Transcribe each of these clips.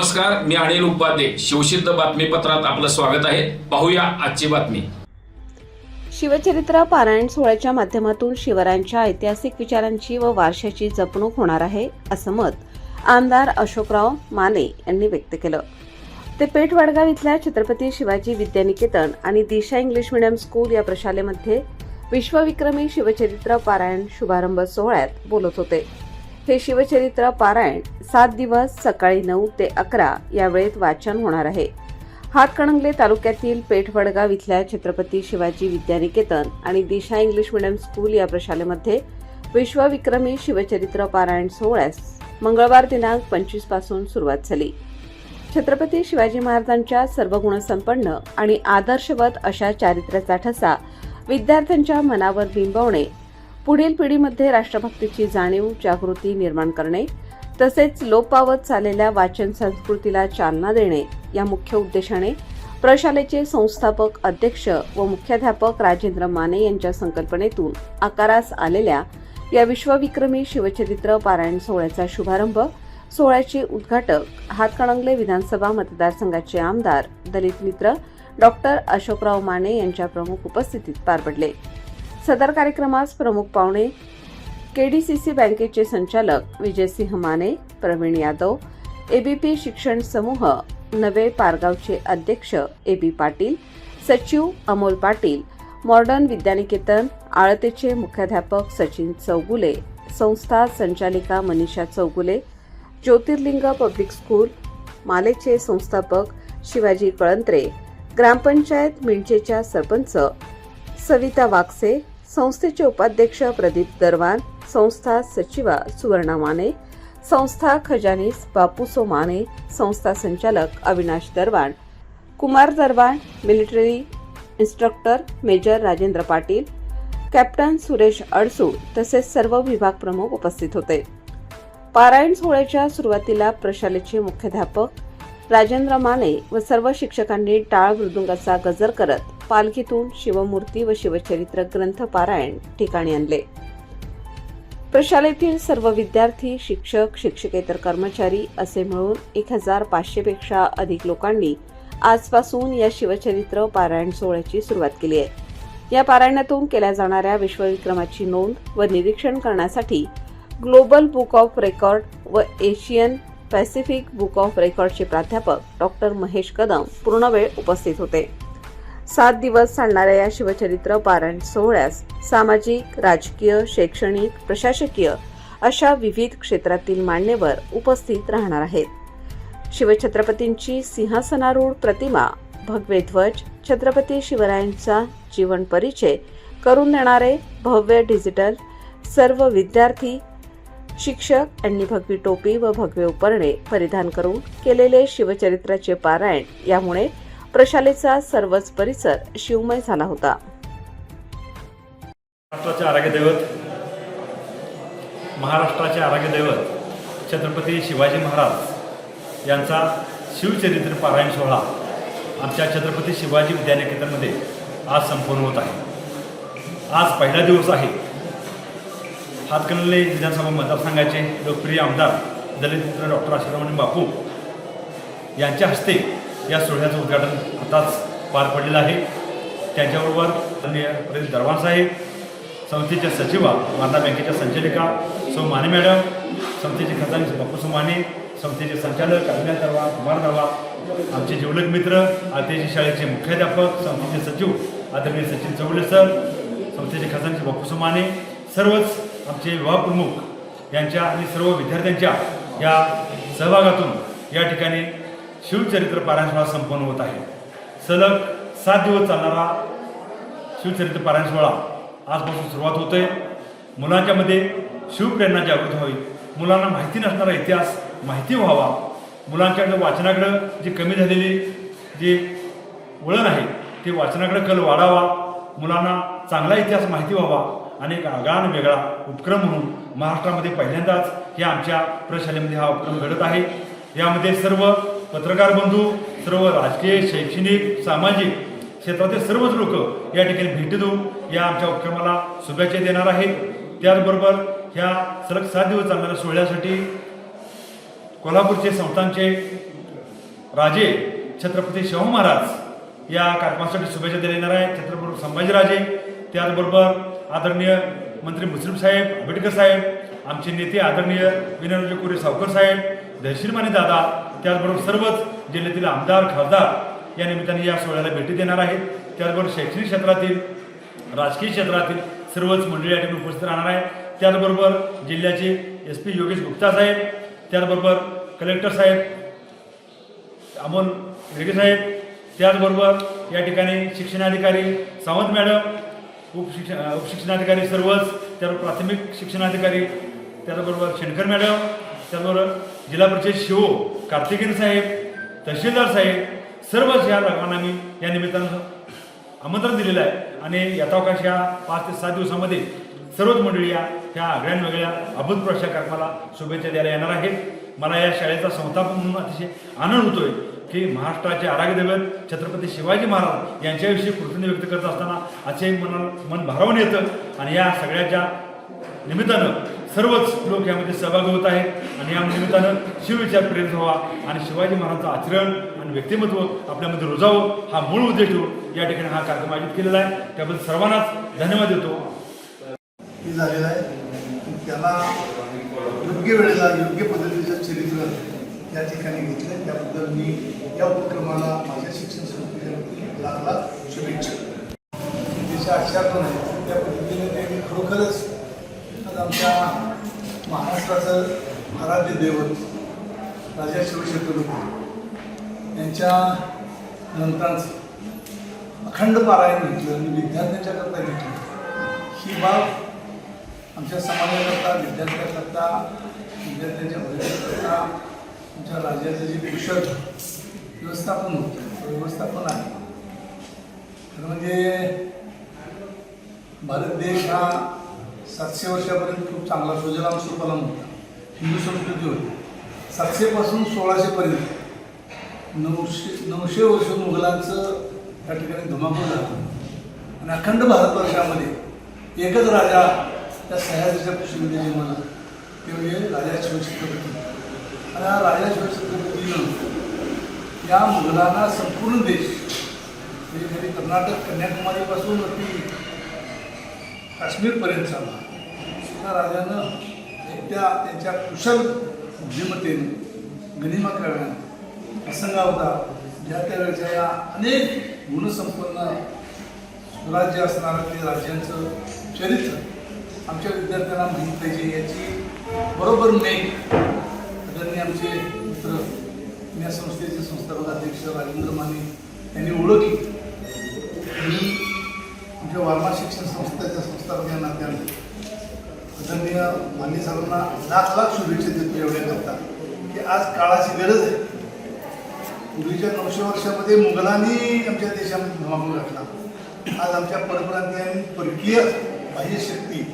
नमस्कार मी अनिल उपाध्ये. शिवसिद्ध बातमीपत्रात आपलं स्वागत आहे. पाहूया आजची बातमी. शिवचरित्र पारायण सोहळ्याच्या माध्यमातून शिवरायांच्या ऐतिहासिक विचारांची व वारशाची जपणूक होणार आहे असं मत आमदार अशोकराव माने यांनी व्यक्त केलं. ते पेठ वडगाव इथल्या छत्रपती शिवाजी विद्यानिकेतन आणि दिशा इंग्लिश मिडियम स्कूल या प्रशालेमध्ये विश्वविक्रमी शिवचरित्र पारायण शुभारंभ सोहळ्यात बोलत होते. हे शिवचरित्र पारायण सात दिवस सकाळी नऊ ते अकरा या वेळेत वाचन होणार आहे. हातकणंगले तालुक्यातील पेठवडगाव इथल्या छत्रपती शिवाजी विद्यानिकेतन आणि दिशा इंग्लिश मिडियम स्कूल या प्रशालेमध्ये विश्वविक्रमी शिवचरित्र पारायण सोहळ्यास मंगळवार दिनांक पंचवीसपासून सुरुवात झाली. छत्रपती शिवाजी महाराजांच्या सर्व गुणसंपन्न आणि आदर्शवत अशा चारित्र्याचा ठसा विद्यार्थ्यांच्या मनावर बिंबवणे पुढील पिढीमध्ये राष्ट्रभक्तीची जाणीव जागृती निर्माण करणे तसेच लोप पावत चाललेल्या वाचन संस्कृतीला चालना देणे या मुख्य उद्देशाने प्रशालेचे संस्थापक अध्यक्ष व मुख्याध्यापक राजेंद्र माने यांच्या संकल्पनेतून आकारास आलेल्या या विश्वविक्रमी शिवचरित्र पारायण सोहळ्याचा शुभारंभ सोहळ्याचे उद्घाटक हातकणंगले विधानसभा मतदारसंघाचे आमदार दलित मित्र डॉक्टर अशोकराव माने यांच्या प्रमुख उपस्थितीत पार पडले. सदर कार्यक्रमास प्रमुख पाहुणे केडीसीसी बँकेचे संचालक विजयसिंह माने प्रवीण यादव एबीपी शिक्षण समूह नवे पारगावचे अध्यक्ष एबी पाटील सचिव अमोल पाटील मॉडर्न विद्यानिकेतन आळतेचे मुख्याध्यापक सचिन चौगुले संस्था संचालिका मनीषा चौगुले ज्योतिर्लिंग पब्लिक स्कूल मालेचे संस्थापक शिवाजी कळंत्रे ग्रामपंचायत मिंचेच्या सरपंच सविता वाकसे संस्थेचे उपाध्यक्ष प्रदीप दरवान संस्था सचिवा सुवर्णा माने संस्था खजानीस बापूसो माने संस्था संचालक Avinash Darwan Kumar Darwan military instructor major Rajendra Patil captain Suresh Adsul तसेच सर्व विभाग प्रमुख उपस्थित होते. पारायण सोहळ्याच्या सुरुवातीला प्रशालेचे मुख्याध्यापक राजेंद्र माने व सर्व शिक्षकांनी टाळ मृदुंगाचा गजर करत पालखीतून शिवमूर्ती व शिवचरित्र ग्रंथ पारायण ठिकाणी आणले. प्रशालेतील सर्व विद्यार्थी शिक्षक शिक्षकेतर कर्मचारी असे मिळून एक हजार पाचशेपेक्षा अधिक लोकांनी आजपासून या शिवचरित्र पारायण सोहळ्याची सुरुवात केली आहे. या पारायणातून केल्या जाणाऱ्या विश्वविक्रमाची नोंद व निरीक्षण करण्यासाठी ग्लोबल बुक ऑफ रेकॉर्ड व एशियन पॅसिफिक बुक ऑफ रेकॉर्डचे प्राध्यापक डॉक्टर महेश कदम पूर्णवेळ उपस्थित होते. सात दिवस चालणाऱ्या या शिवचरित्र पारायण सोहळ्यास सामाजिक राजकीय शैक्षणिक प्रशासकीय अशा विविध क्षेत्रातील मान्यवर उपस्थित राहणार आहेत. शिवछत्रपतींची सिंहासनारूढ प्रतिमा भगवे ध्वज छत्रपती शिवरायांचा जीवन परिचय करून देणारे भव्य डिजिटल सर्व विद्यार्थी शिक्षक यांनी भगवी टोपी व भगवे उपरणे परिधान करून केलेले शिवचरित्राचे पारायण यामुळे प्रशालेचा सर्वच परिसर शिवमय झाला होता. महाराष्ट्राचे आरोग्यदैवत महाराष्ट्राचे आरोग्यदैवत छत्रपती शिवाजी महाराज यांचा शिवचरित्र पारायण सोहळा आमच्या छत्रपती शिवाजी विद्यानिकेतनमध्ये आज संपन्न होत आहे. आज पहिला दिवस आहे. हातकणले विधानसभा मतदारसंघाचे लोकप्रिय आमदार दलित मित्र डॉक्टर आशिरामणी बापू यांच्या हस्ते या सोहळ्याचं उद्घाटन आताच पार पडलेलं आहे. त्यांच्याबरोबर माननीय प्रदेश दरवान साहेब संस्थेच्या सचिवा माता बँकेच्या संचालिका सौ माने मॅडम संस्थेचे खजानी बापू माने संस्थेचे संचालक अभिनय दरवा कुमार दरवा आमचे जिवलक मित्र आतेजी शाळेचे मुख्याध्यापक संस्थेचे सचिव आदरणीय सचिन चौले सर संस्थेचे खजानचे बापू माने सर्वच आमचे विभाग प्रमुख यांच्या आणि सर्व विद्यार्थ्यांच्या या सहभागातून या ठिकाणी शिवचरित्र पारायण सोहळा संपन्न होत आहे. सलग सात दिवस चालणारा शिवचरित्र पारायण सोहळा आजपासून सुरुवात होतोय. मुलांच्यामध्ये शिवप्रेरणा जागृत व्हावी. मुलांना माहिती नसणारा इतिहास माहिती व्हावा. मुलांच्याकडे वाचनाकडं जी कमी झालेली जे वळण आहे ते वाचनाकडे कल वाढावा. मुलांना चांगला इतिहास माहिती व्हावा आणि एक आगान वेगळा उपक्रम म्हणून महाराष्ट्रामध्ये पहिल्यांदाच हे आमच्या प्रशालेमध्ये हा उपक्रम घडत आहे. यामध्ये सर्व पत्रकार बंधू सर्व राजकीय शैक्षणिक सामाजिक क्षेत्रातील सर्वच लोक या ठिकाणी भेट देऊन या आमच्या उपक्रमाला शुभेच्छा देणार आहेत. त्याचबरोबर ह्या सलग सात दिवस चालणाऱ्या सोहळ्यासाठी कोल्हापूरचे संस्थांचे राजे छत्रपती शाहू महाराज या कार्यक्रमासाठी शुभेच्छा दिल्या येणार आहेत. छत्रपती संभाजीराजे त्याचबरोबर आदरणीय मंत्री मुस्लिम साहेब आंबेडकर साहेब आमचे नेते आदरणीय विनोदजी कुरे सावकर साहेब दहशीरमाने दादा त्याचबरोबर सर्वच जिल्ह्यातील आमदार खासदार या निमित्ताने या सोहळ्याला भेटी देणार आहेत. त्याचबरोबर शैक्षणिक क्षेत्रातील राजकीय क्षेत्रातील सर्वच मंडळी या ठिकाणी उपस्थित राहणार आहे त्याचबरोबर जिल्ह्याचे एस पी योगेश गुप्ता साहेब त्याचबरोबर कलेक्टर साहेब अमोल रेगे साहेब त्याचबरोबर या ठिकाणी शिक्षणाधिकारी सावंत मॅडम उपशिक्षण उपशिक्षणाधिकारी सर्वच त्याबरोबर प्राथमिक शिक्षणाधिकारी त्याचबरोबर शेणकर मॅडम त्याचबरोबर जिल्हा परिषद शिव कार्तिकेन साहेब तहसीलदार साहेब सर्व या लोकांना मी या निमित्तानं आमंत्रण दिलेलं आहे. आणि यथावकाश या पाच ते सात दिवसामध्ये सर्वच मंडळी या ह्या आगळ्या वेगळ्या अभूतपूर्व अशा कार्यक्रमाला शुभेच्छा द्यायला येणार आहेत. मला या शाळेचा संस्थापक म्हणून अतिशय आनंद होतोय की महाराष्ट्राचे आराध्य दैवत छत्रपती शिवाजी महाराज यांच्याविषयी कृतज्ञ व्यक्त करत असताना असे मन मन भारावून येतं. आणि या सगळ्याच्या निमित्तानं सर्वच लोक यामध्ये सहभागी होत आहेत. आणि या निमित्तानं शिवविचार प्रेरित व्हावा आणि शिवाजी महाराजांचं आचरण आणि व्यक्तिमत्व आपल्यामध्ये रुजावं हा मूळ उद्देश ठेवून या ठिकाणी हा कार्यक्रम आयोजित केलेला आहे. त्याबद्दल सर्वांनाच धन्यवाद देतो. झालेला झालेलं आहे. त्याला योग्य वेळेला योग्य पद्धतीचं चरित्र त्या ठिकाणी घेतलं त्याबद्दल मी या उपक्रमाला माझ्या शिक्षण संस्थेच्या शुभेच्छा. त्याच्या पण आहे. त्या पद्धतीने त्यांनी खरोखरच आमच्या महाराष्ट्राचं आराध्य दैवत राजा शिवछत्रपती यांच्या ग्रंथांचं अखंड पारायण घेतलं आणि विद्यार्थ्यांच्या करता घेतलं. ही बाब आमच्या समाजाकरता विद्यार्थ्याकरता विद्यार्थ्यांच्या भविष्याकरता आमच्या राज्याचं जे कुशल व्यवस्थापन होतं व्यवस्थापन आहे. खरं म्हणजे भारत देश हा सातशे वर्षापर्यंत खूप चांगला सुजलाम सुफलाम होता. हिंदू संस्कृती होती. सातशेपासून सोळाशेपर्यंत नऊशे नऊशे वर्ष मुघलांचं त्या ठिकाणी धुमाकूळ झालं. आणि अखंड भारतवर्षामध्ये एकच राजा त्या सह्याद्रीच्या कुशीमध्ये जन्मला. ते म्हणजे राजा शिवछत्रपती. आणि हा राजा शिवछत्रपतीनं या मुघलांना संपूर्ण देश म्हणजे कर्नाटक कन्याकुमारीपासून अगदी काश्मीरपर्यंत चालला. त्या राजानं त्या त्यांच्या कुशल बुद्धिमत्तेने गणिमा खेळण्याने प्रसंगा होता. ज्या त्यावेळेच्या या अनेक गुणसंपन्न स्वराज्य असणारं ते राज्यांचं चरित्र आमच्या विद्यार्थ्यांना माहीत पाहिजे याची बरोबर मेघ त्यांनी आमचे मित्र या संस्थेचे संस्थापक अध्यक्ष राजेंद्र माने यांनी ओळखली. मी आमच्या वारमा शिक्षण संस्थेच्या संस्थापक या नात्याने आदरणीय माननीय साहेबांना लाख लाख शुभेच्छा देतो एवढ्याकरता की आज काळाची गरज आहे. पूर्वीच्या नऊशे वर्षामध्ये मुघलांनी आमच्या देशामध्ये धुमाकूळ घातला. आज आमच्या परप्रांतीयांनी परकीय बाह्य शक्ती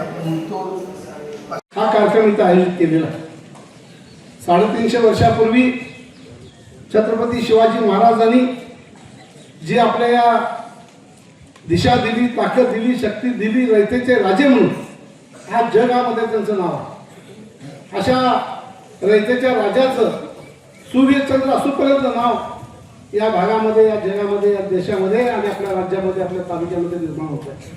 आपण म्हणतो हा कार्यक्रम इथं आयोजित केलेला साडेतीनशे वर्षापूर्वी छत्रपती शिवाजी महाराजांनी जे आपल्या या दिशा दिली ताकद दिली शक्ती दिली रयतेचे राजे म्हणून आज जगामध्ये त्यांचं नाव आहे. अशा रयतेच्या राजाचं सूर्यचंद्र असूपर्यंत नाव या भागामध्ये या जगामध्ये या देशामध्ये आणि आपल्या राज्यामध्ये आपल्या तालुक्यामध्ये निर्माण होत आहे.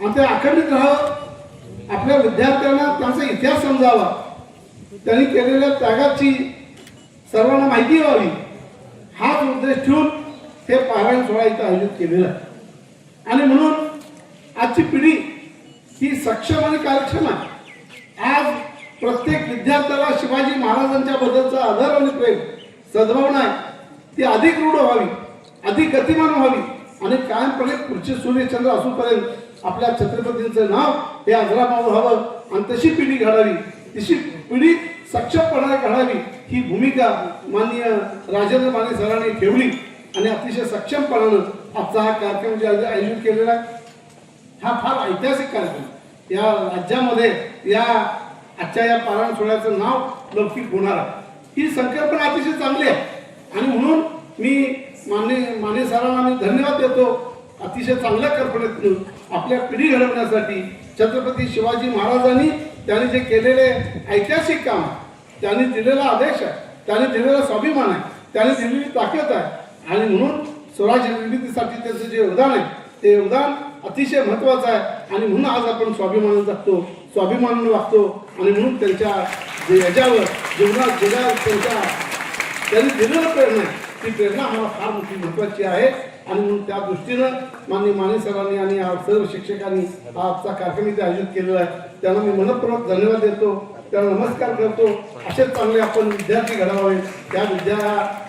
आणि ते अखंडित राहावं आपल्या विद्यार्थ्यांना त्यांचा इतिहास समजावा. त्यांनी केलेल्या त्यागाची सर्वांना माहिती व्हावी. हाच उद्देश ठेवून हे पारायण सोहळा इथं आयोजित केलेला आहे. आणि म्हणून आजची पिढी ही सक्षम आणि कार्यक्षम आहे. आज प्रत्येक विद्यार्थ्याला शिवाजी महाराजांच्या बद्दलचा आदर आणि प्रेम सद्भावना आहे. ती अधिक रूढ व्हावी अधिक गतिमान व्हावी आणि कायमपणे पुढचे सूर्यचंद्र असूपर्यंत आपल्या छत्रपतींचं नाव हे आजरामावर व्हावं आणि तशी पिढी घडावी तशी पिढी सक्षमपणाने घडावी ही भूमिका माननीय राजेंद्र माने सरांनी ठेवली आणि अतिशय सक्षमपणानं आजचा हा कार्यक्रम जे आयोजित केलेला आहे हा फार ऐतिहासिक कार्यक्रम या राज्यामध्ये या आजच्या या पारायण सोहळ्याचं नाव लौकिक होणार आहे. ही संकल्पना अतिशय चांगली आहे. आणि म्हणून मी माने माने सरांना मी धन्यवाद देतो. अतिशय चांगल्या कल्पनेतून आपल्या पिढी घडवण्यासाठी छत्रपती शिवाजी महाराजांनी त्यांनी जे केलेले ऐतिहासिक काम त्यांनी दिलेला आदेश आहे त्याने दिलेला स्वाभिमान आहे त्याने दिलेली ताकद आहे. आणि म्हणून स्वराज्य निर्मितीसाठी त्याचं जे योगदान आहे ते योगदान अतिशय महत्वाचं आहे. आणि म्हणून आज आपण स्वाभिमानानं जगतो स्वाभिमानानं वागतो. आणि म्हणून त्यांच्या जे याच्यावर जीवनात जेव्हा त्यांच्या त्यांनी दिलेलं प्रेरणा आहे ती प्रेरणा आम्हाला फार मोठी महत्वाची आहे. आणि म्हणून त्या दृष्टीनं माननीय माने सरांनी आणि सर्व शिक्षकांनी हा आजचा कार्यक्रम इथे आयोजित केलेला आहे. त्यांना मी मनपूर्वक धन्यवाद देतो. त्यांना नमस्कार करतो. असेच चांगले आपण विद्यार्थी घडावे त्या विद्या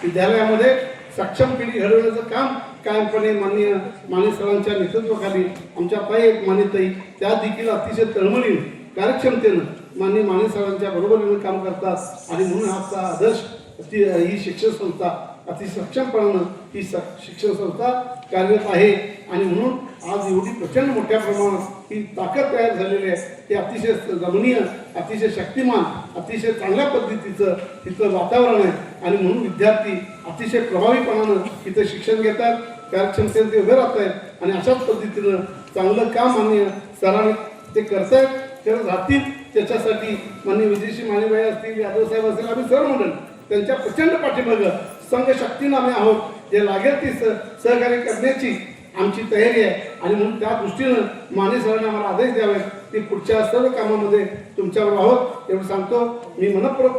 विद्यालयामध्ये सक्षम पिढी घडवण्याचं काम कायमपणे माननीय माने सरांच्या नेतृत्वाखाली आमच्या पायी एक मान्यताई त्या देखील अतिशय तळमळीन कार्यक्षमतेनं माननीय माने सरांच्या बरोबरीनं काम करतात. आणि म्हणून आजचा आदर्श ती ही शिक्षण संस्था अति सक्षमपणानं ही स- शिक्षण संस्था कार्यरत आहे. आणि म्हणून आज एवढी प्रचंड मोठ्या प्रमाणात ही ताकद तयार झालेली आहे. ते अतिशय रमणीय अतिशय शक्तिमान अतिशय चांगल्या पद्धतीचं तिथं वातावरण आहे. आणि म्हणून विद्यार्थी अतिशय प्रभावीपणानं इथं शिक्षण घेतात. कार्यक्षमतेने ते उभे राहत आहेत आणि अशाच पद्धतीनं चांगलं काम आणि सरांनी ते करतायत करत राहतील. त्याच्यासाठी माननीय विदेशी मानेबाई असतील यादव साहेब असतील आम्ही सर म्हणून त्यांच्या प्रचंड पाठीमागं संघ शक्तीनं आम्ही आहोत. जे लागेल ती सह सहकार्य करण्याची आमची तयारी आहे. आणि म्हणून त्या दृष्टीनं माने सरांनी आम्हाला आदेश द्यावे की पुढच्या सर्व कामामध्ये तुमच्यावर आहोत. एवढं सांगतो. मी मनपूर्वक